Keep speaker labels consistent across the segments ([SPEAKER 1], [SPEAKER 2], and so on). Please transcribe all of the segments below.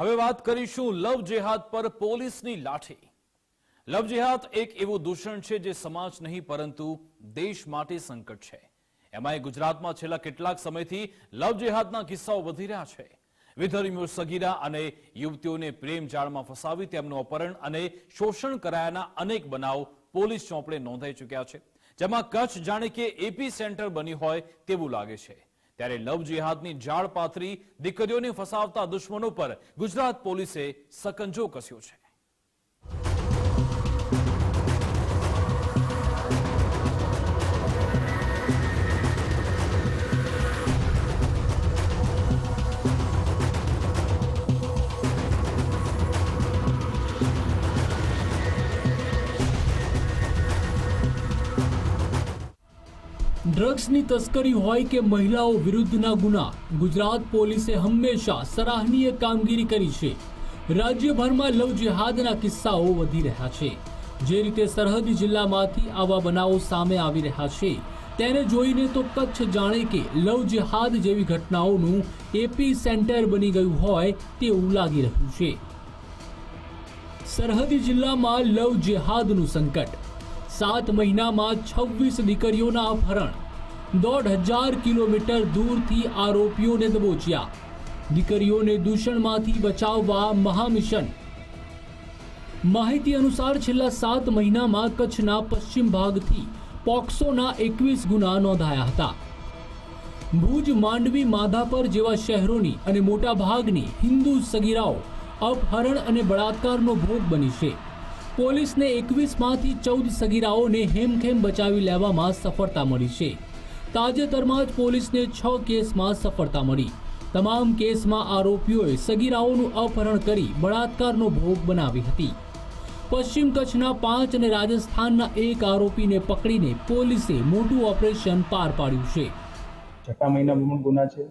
[SPEAKER 1] હવે વાત કરીશું લવ જેહાદ પર પોલીસની લાઠી. લવ જેહાદ એક એવું દૂષણ છે જે સમાજ નહીં, પરંતુ દેશ માટે સંકટ છે. એમાંય ગુજરાતમાં છેલ્લા કેટલાક સમયથી લવ જેહાદના કિસ્સાઓ વધી રહ્યા છે. વિધર્મીઓ સગીરા અને યુવતીઓને પ્રેમ જાળમાં ફસાવી તેમનું અપહરણ અને શોષણ કરાયાના અનેક બનાવ પોલીસ ચોપડે નોંધાઈ ચૂક્યા છે. જેમાં કચ્છ જાણે કે એપી સેન્ટર બની હોય તેવું લાગે છે. ત્યારે લવ જેહાદની જાળ પાથરી દીકરીઓને ફસાવતા દુશ્મનો પર ગુજરાત પોલીસે સકંજો કસ્યો છે.
[SPEAKER 2] ડ્રગ્સની તસ્કરી હોય કે મહિલાઓ વિરુદ્ધના ગુના, ગુજરાત પોલીસે હંમેશા સરાહનીય કામગીરી કરી છે. રાજ્યભરમાં લવ જેહાદના કિસ્સાઓ વધી રહ્યા છે. જે રીતે સરહદી જિલ્લામાંથી આવા બનાવો સામે આવી રહ્યા છે, તેને જોઈને તો કચ્છ જાણે કે લવ જેહાદ જેવી ઘટનાઓનું એપી સેન્ટર બની ગયું હોય તેવું લાગી રહ્યું છે. સરહદી જિલ્લામાં લવ જેહાદનું સંકટ સાત મહિનામાં છવ્વીસ દીકરીઓના અપહરણ. દોઢ હજાર કિલોમીટર દૂરથી આરોપીઓને દબોચ્યા. દીકરીઓને દૂષણમાંથી બચાવવા મહામિશન. માહિતી અનુસાર છેલ્લા સાત મહિનામાં કચ્છના પશ્ચિમ ભાગથી પોક્સોના એકવીસ ગુના નોંધાયા હતા. ભુજ, માંડવી, માધાપર જેવા શહેરોની અને મોટા ભાગની હિન્દુ સગીરાઓ અપહરણ અને બળાત્કારનો ભોગ બની છે. પોલીસને એકવીસમાંથી ચૌદ સગીરાઓને હેમખેમ બચાવી લેવામાં સફળતા મળી છે. તાજેતરમાં જ પોલીસને છ કેસમાં સફળતા મળી. તમામ કેસમાં આરોપીઓએ સગીરાઓનું અપહરણ કરી બળાત્કારનો ભોગ બનાવી હતી. પશ્ચિમ કચ્છના પાંચ અને રાજસ્થાનના એક આરોપીને પકડીને પોલીસે મોટું ઓપરેશન પાર પાડ્યું છે.
[SPEAKER 3] છઠ્ઠા મહિનામાં પણ ગુના છે.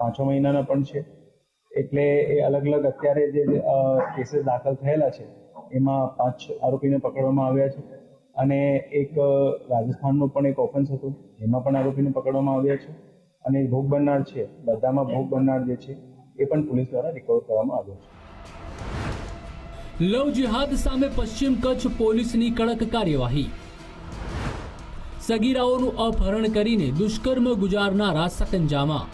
[SPEAKER 3] પાંચો મહિનાના પણ છે. એટલે એ અલગ અલગ અત્યારે જે કેસીસ દાખલ થયેલા છે એમાં પાંચ આરોપીને પકડવામાં આવ્યા છે. અને એક રાજસ્થાનનો પણ એક ઓફેન્સ હતો. એમાં પણ આરોપીને પકડવામાં આવ્યા છે. અને ભોગ બનનાર છે. બધામાં ભોગ બનનાર જે છે, એ પણ પોલીસ દ્વારા રિકવર કરવામાં આવ્યો છે.
[SPEAKER 2] લવ જિહાદ સામે પશ્ચિમ કચ્છ પોલીસની કડક કાર્યવાહી. સગીરાઓનું અપહરણ કરીને દુષ્કર્મ ગુજારનારા સકંજામાં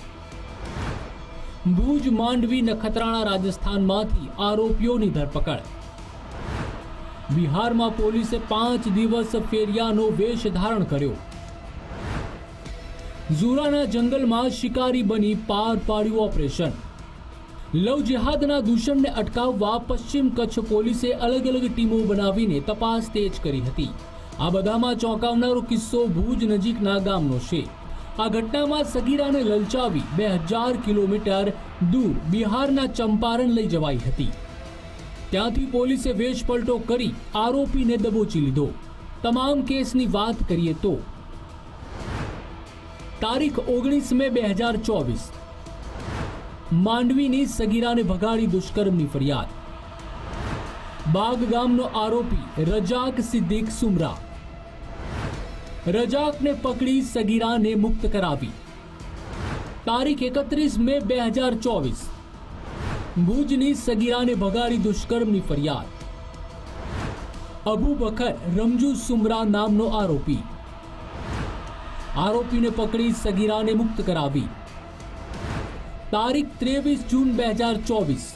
[SPEAKER 2] ભુજ માંડવી નખત્રાણા રાજસ્થાનમાંથી આરોપીઓની ધરપકડ. બિહારમાં પોલીસે પાંચ દિવસ ફેરિયાનો વેશ ધારણ કર્યો. ઝુરાના જંગલમાં શિકારી બની પાર પાડ્યું ઓપરેશન. લવ જેહાદના દૂષણને અટકાવવા પશ્ચિમ કચ્છ પોલીસે અલગ અલગ ટીમો બનાવીને તપાસ તેજ કરી હતી. આ બધામાં ચોંકાવનારો કિસ્સો ભુજ નજીકના ગામનો છે. આ ઘટનામાં સગીરાને લલચાવી બે હજાર કિલોમીટર દૂર બિહારના ચંપારણ લઈ જવાઈ હતી. ત્યાંથી પોલીસે વેશપલટો કરી આરોપીને દબોચી લીધો. તમામ કેસની વાત કરીએ તો તારીખ ઓગણીસ મે બે હજાર ચોવીસ. માંડવીની સગીરાને ભગાડી દુષ્કર્મની ફરિયાદ. બાગ ગામનો આરોપી રજાક સિદ્દીક સુમરા. રજાકને પકડી સગીરાને મુક્ત કરાવી. તારીખ એકત્રીસ મે બે હજાર ચોવીસ. ભુજની સગીરાને ભગાડી દુષ્કર્મની ફરિયાદ. અબુ બખર રમજુ સુમરા નામનો આરોપી. આરોપીને પકડી સગીરાને મુક્ત કરાવી. તારીખ ત્રેવીસ જૂન બે હજાર ચોવીસ.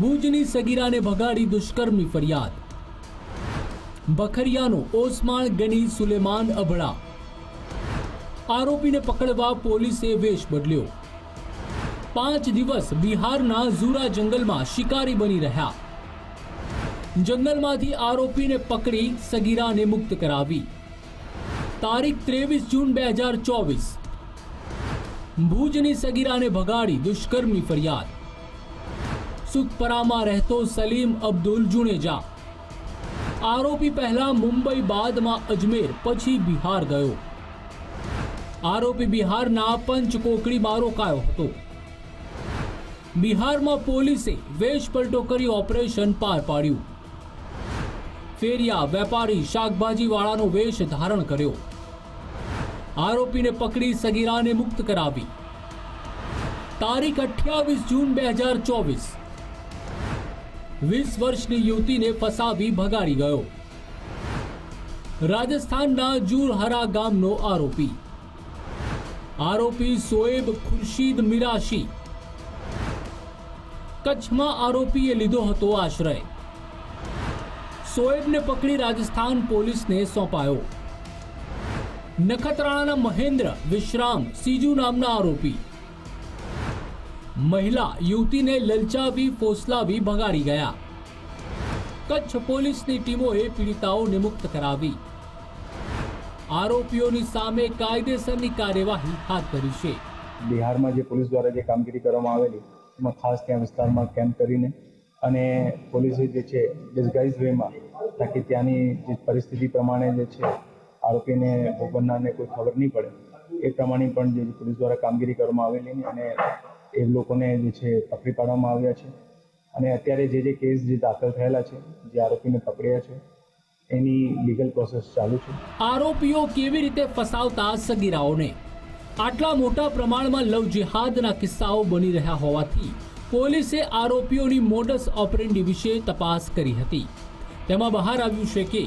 [SPEAKER 2] ભુજની સગીરાને ભગાડી દુષ્કર્મની ફરિયાદ. બખરિયાનો ઓસમાણ ગની સુલેમાન અભડા. આરોપીને પકડવા પોલીસે વેશ બદલ્યો. પાંચ દિવસ બિહારના ઝુરા જંગલમાં શિકારી બની રહ્યા. જંગલમાંથી આરોપીને પકડી સગીરાને મુક્ત કરાવી. તારીખ ત્રેવીસ જૂન બે હજાર ચોવીસ. ભુજની સગીરાને ભગાડી દુષ્કર્મની ફરિયાદ. સુખપરામાં રહેતો સલીમ અબ્દુલ જુનેજા. આરોપી પહેલા મુંબઈ બાદમાં અજમેર, પછી બિહાર ગયો. આરોપી બિહારના પંચકોકડીમાં રોકાયો હતો. બિહારમાં પોલીસે વેશપલટો કરી ઓપરેશન પાર પાડ્યું. ફેરિયા વેપારી શાકભાજીવાળાનો વેશ ધારણ કર્યો. આરોપીને પકડી સગીરાને મુક્ત કરાવી. તારીખ અઠ્યાવીસ જૂન બે હજાર ચોવીસ. વીસ વર્ષની યુવતીને ફસાવી ભગાડી ગયો. રાજસ્થાનના જુરહરા ગામનો આરોપી. આરોપી સોએબ ખુરશીદ મિરાશી કચ્છમાં આરોપીએ લીધો હતો આશ્રય. સોએબને પકડી રાજસ્થાન પોલીસને સોંપાયો. નખત્રાણાના મહેન્દ્ર, વિશ્રામ, સીજુ નામના આરોપી. મહિલા, યુવતીને લલચાવી, ફોસલાવી ભગાડી ગયા. કચ્છ પોલીસની ટીમોએ પીડિતાઓને મુક્ત કરાવી. આરોપીઓની સામે કાયદેસરની કાર્યવાહી હાથ ધરી છે.
[SPEAKER 3] બિહારમાં જે પોલીસ દ્વારા જે કામગીરી કરવામાં આવેલી એમાં ખાસ ત્યાં વિસ્તારમાં કેમ્પ કરીને અને પોલીસે જે છે ડિસ્ગાઇઝ વેમાં તાકી ત્યાંની જે પરિસ્થિતિ પ્રમાણે જે છે, આરોપીને ભોગવનારને કોઈ ખબર નહીં પડે. એ પ્રમાણે પણ જે પોલીસ દ્વારા કામગીરી કરવામાં આવેલી અને એ લોકોને જે છે, પકડી પાડવામાં આવ્યા છે. અને અત્યારે જે જે કેસ જે દાખલ થયેલા છે, જે આરોપીને પકડ્યા છે, એની લીગલ પ્રોસેસ ચાલુ છે.
[SPEAKER 2] આરોપીઓ કેવી રીતે ફસાવતા સગીરાઓને? આટલા મોટા પ્રમાણમાં લવ જિહાદના કિસ્સાઓ બની રહ્યા હોવાથી પોલીસે આરોપીઓની મોડસ ઓપરેન્ડી વિશે તપાસ કરી હતી. તેમાં બહાર આવ્યું છે કે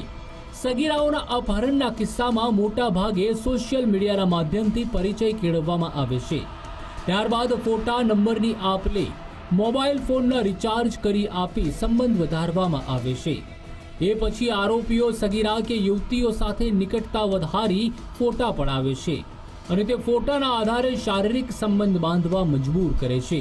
[SPEAKER 2] સગીરાઓના અપહરણના કિસ્સામાં મોટા ભાગે સોશિયલ મીડિયાના માધ્યમથી પરિચય કેળવવામાં આવે છે. ત્યારબાદ ફોટા નંબરની આપ લે મોબાઈલ ફોનના રિચાર્જ કરી આપી સંબંધ વધારવામાં આવે છે. એ પછી આરોપીઓ સગીરા કે યુવતીઓ સાથે નિકટતા વધારી ફોટા પડાવે છે. અને તે ફોટાના આધારે શારીરિક સંબંધ બાંધવા મજબૂર કરે છે.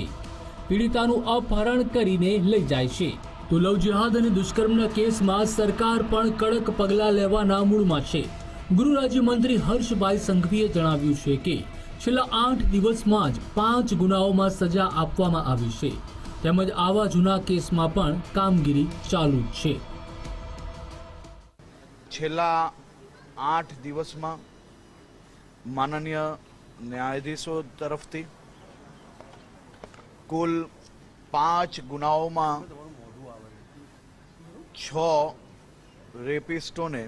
[SPEAKER 2] પીડિતાનું અપહરણ કરીને લઈ જાય છે. તો લવ જિહાદ અને દુષ્કર્મના કેસમાં સરકાર પણ કડક પગલાં લેવાના મૂળમાં છે. ગૃહ રાજ્યમંત્રી હર્ષભાઈ સંઘવીએ જણાવ્યું છે કે છેલ્લા આઠ દિવસમાં જ પાંચ ગુનાઓમાં સજા આપવામાં આવી છે. તેમજ આવા જૂના કેસમાં પણ કામગીરી ચાલુ જ છે.
[SPEAKER 4] છેલ્લા આઠ દિવસમાં માનનીય ન્યાયાધીશો તરફથી કુલ પાંચ ગુનાઓમાં છ રેપિસ્ટોને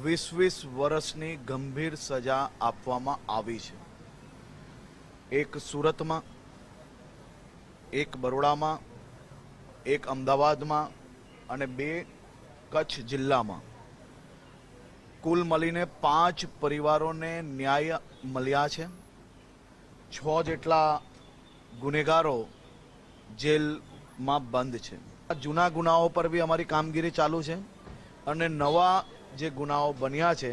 [SPEAKER 4] વીસ વીસ વર્ષની ગંભીર સજા આપવામાં આવી છે એક સુરતમાં એક બરોડામાં એક અમદાવાદમાં અને બે કચ્છ જિલ્લામાં કુલ મળીને પાંચ પરિવારોને ન્યાય મળ્યા છે. છ જેટલા ગુનેગારો જેલમાં બંધ છે. જૂના ગુનાઓ પર બી અમારી કામગીરી ચાલુ છે અને નવા જે ગુનાઓ બન્યા છે,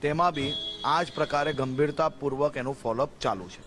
[SPEAKER 4] તેમાં બી આ જ પ્રકારે ગંભીરતાપૂર્વક એનું ફોલોઅપ ચાલુ છે.